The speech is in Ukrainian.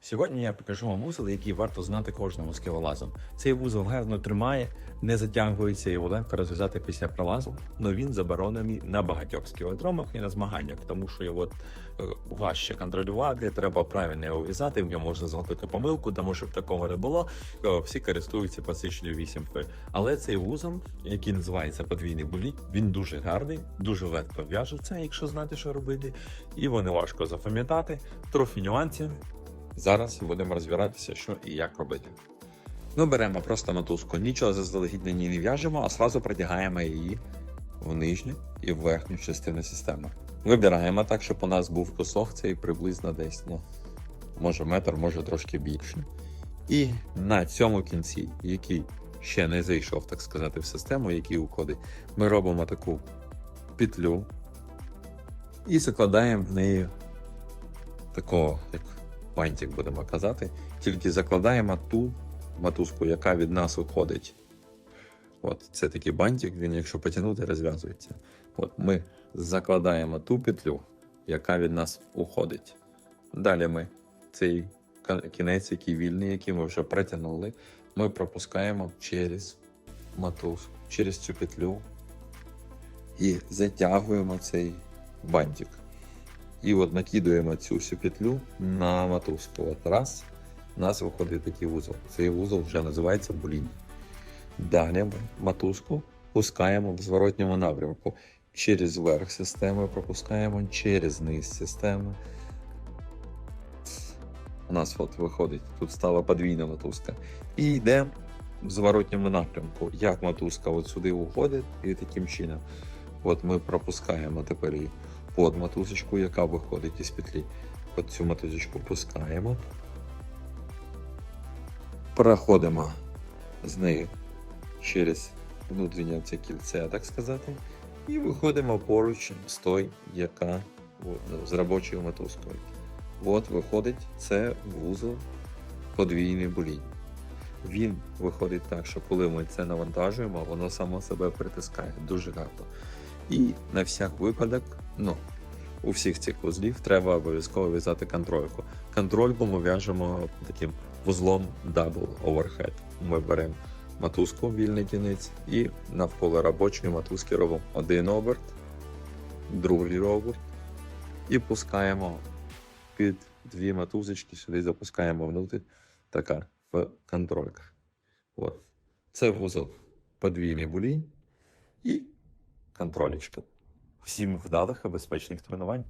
Сьогодні я покажу вам вузол, який варто знати кожному скелолазом. Цей вузол гарно тримає, не затягується і легко розв'язати після пролазу, але він заборонений на багатьох скелетромах і на змаганнях, тому що його е, важче контролювати, треба правильно його в'язати, в ньому можна зробити помилку, тому що такого не було. е, Всі користуються посичною 8 п Але цей вузол, який називається подвійний буліт, він дуже гарний, дуже легко в'яжеться, якщо знати, що робити, і його не важко запам'ятати. Трохи нюансів. Зараз будемо розбиратися, що і як робити. Ми беремо просто мотузку, нічого заздалегідь на ній не в'яжемо, а зразу протягаємо її в нижню і в верхню частину системи. Вибираємо так, щоб у нас був кусок цей приблизно десь, ну, може метр, може трошки більше. І на цьому кінці, який ще не зайшов, так сказати, в систему, який уходить, ми робимо таку петлю і закладаємо в неї такого, як бантик будемо казати, тільки закладаємо ту мотузку, яка від нас виходить. От, це такий бантик, він, якщо потягнути, розв'язується. От ми закладаємо ту петлю, яка від нас уходить. Далі ми цей кінець, який вільний, який ми вже протягнули, ми пропускаємо через мотузку, через цю петлю і затягуємо цей бантик. І от накидуємо цю всю петлю на мотузку. От раз, у нас виходить такий вузол. Цей вузол вже називається булінь. Далі ми мотузку пускаємо в зворотньому напрямку. Через верх системи пропускаємо, через низ системи. У нас от виходить, тут стала подвійна мотузка. І йде в зворотньому напрямку. Як мотузка от сюди уходить, і таким чином. От ми пропускаємо тепер її под мотузочку, яка виходить із петлі. От цю мотузочку пускаємо. Проходимо з нею через внутрішнє це кільце, так сказати. І виходимо поруч з той, яка з робочою мотузкою. От виходить це вузол подвійний булінь. Він виходить так, що коли ми це навантажуємо, воно само себе притискає дуже гарно. І на всяк випадок, ну, у всіх цих вузлів треба обов'язково в'язати контрольку. Контрольку ми в'яжемо таким вузлом Double Overhead. Ми беремо мотузку, вільний кінець, і навколо робочої мотузки робимо один оберт, другий оберт, і пускаємо під дві мотузочки, сюди запускаємо внутрі, така в контрольках. От. Це вузол подвійний булінь і контролечка. Всім вдалих і безпечних тренувань.